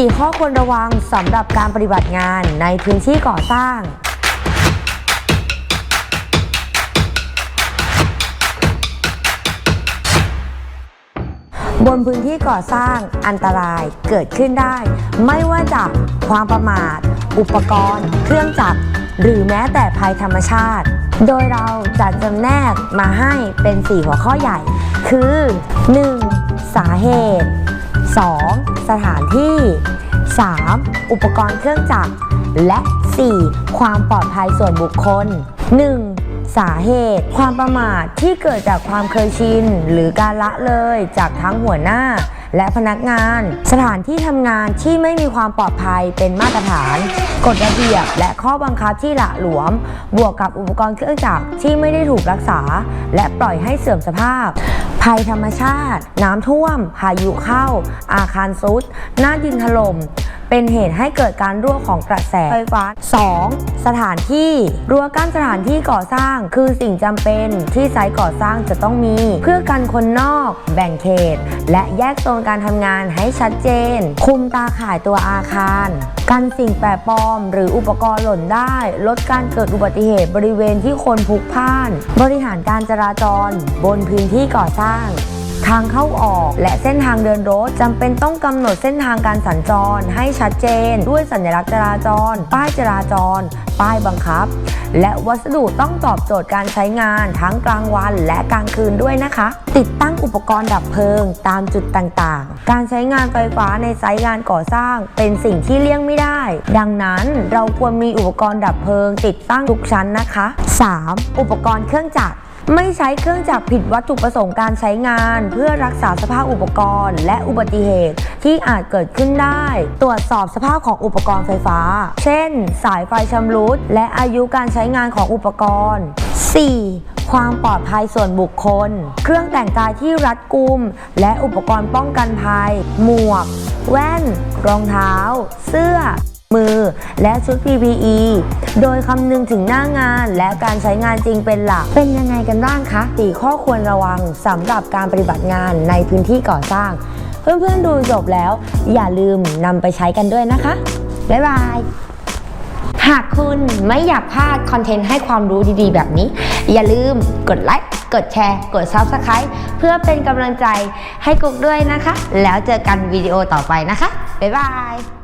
4 ข้อควรระวังสำหรับการปฏิบัติงานในพื้นที่ก่อสร้าง บนพื้นที่ก่อสร้างอันตรายเกิดขึ้นได้ ไม่ว่าจากความประมาท อุปกรณ์ เครื่องจักร หรือแม้แต่ภัยธรรมชาติ โดยเราจัดจำแนกมาให้เป็น 4 หัวข้อใหญ่ คือ 1. สาเหตุ 2. สถานที่ 3. อุปกรณ์เครื่องจักร และ 4. ความปลอดภัยส่วนบุคคล 1. สาเหตุ ความประมาทที่เกิดจากความเคยชิน หรือการละเลยจากทั้งหัวหน้า และพนักงาน สถานที่ทำงานที่ไม่มีความปลอดภัยเป็นมาตรฐาน กฎระเบียบและข้อบังคับที่หละหลวม บวกกับอุปกรณ์เครื่องจักรที่ไม่ได้ถูกรักษา และปล่อยให้เสื่อมสภาพ ภัยธรรมชาติ น้ำท่วม พายุเข้า อาคารซุด หน้าดินถล่ม เป็นเหตุให้เกิดการรั่วของกระแสไฟฟ้า 2. สถานที่รั้วกั้นสถานที่ก่อสร้าง คือสิ่งจำเป็นที่ไซต์ก่อสร้างจะต้องมี เพื่อกันคนนอก แบ่งเขต และแยกโซนการทำงานให้ชัดเจน คุมตาข่ายตัวอาคาร กันสิ่งแปลกปลอม หรืออุปกรณ์หล่นได้ ลดการเกิดอุบัติเหตุบริเวณที่คนพลุกพล่าน บริหารการจราจร บนพื้นที่ก่อสร้าง ทางเข้าออก และเส้นทางเดินรถจำเป็นต้องกำหนดเส้นทางการสัญจรให้ชัดเจน ด้วยสัญลักษณ์จราจร ป้ายจราจร ป้ายบังคับ และวัสดุต้องตอบโจทย์การใช้งานทั้งกลางวันและกลางคืนด้วยนะคะ ติดตั้งอุปกรณ์ดับเพลิงตามจุดต่างๆ การใช้งานไฟฟ้าในไซต์งานก่อสร้าง เป็นสิ่งที่เลี่ยงไม่ได้ ดังนั้นเราควรมีอุปกรณ์ดับเพลิง ติดตั้งทุกชั้นนะคะ 3. อุปกรณ์เครื่องจักร ไม่ใช้เครื่องจักรผิดวัตถุประสงค์การใช้งาน เพื่อรักษาสภาพอุปกรณ์ และอุบัติเหตุที่อาจเกิดขึ้นได้ ตรวจสอบสภาพของอุปกรณ์ไฟฟ้า เช่น สายไฟชำรุดและอายุการใช้งานของอุปกรณ์ 4. ความปลอดภัยส่วนบุคคล เครื่องแต่งกายที่รัดกุม และอุปกรณ์ป้องกันภัย หมวก แว่น รองเท้า เสื้อ มือและชุด PPE โดยคำนึงถึงหน้างานและการใช้งานจริงเป็นหลัก เป็นยังไงกันบ้างคะสี่ข้อควรระวังสำหรับการปฏิบัติงานในพื้นที่ก่อสร้าง เพื่อนๆดูจบแล้ว อย่าลืมนำไปใช้กันด้วยนะคะ บ๊ายบาย หากคุณไม่อยากพลาดคอนเทนต์ให้ความรู้ดีๆ แบบนี้ อย่าลืมกดไลค์ กดแชร์ กด Subscribe เพื่อเป็นกำลังใจให้กุ๊กด้วยนะคะ แล้วเจอกันวิดีโอต่อไปนะคะ บ๊ายบาย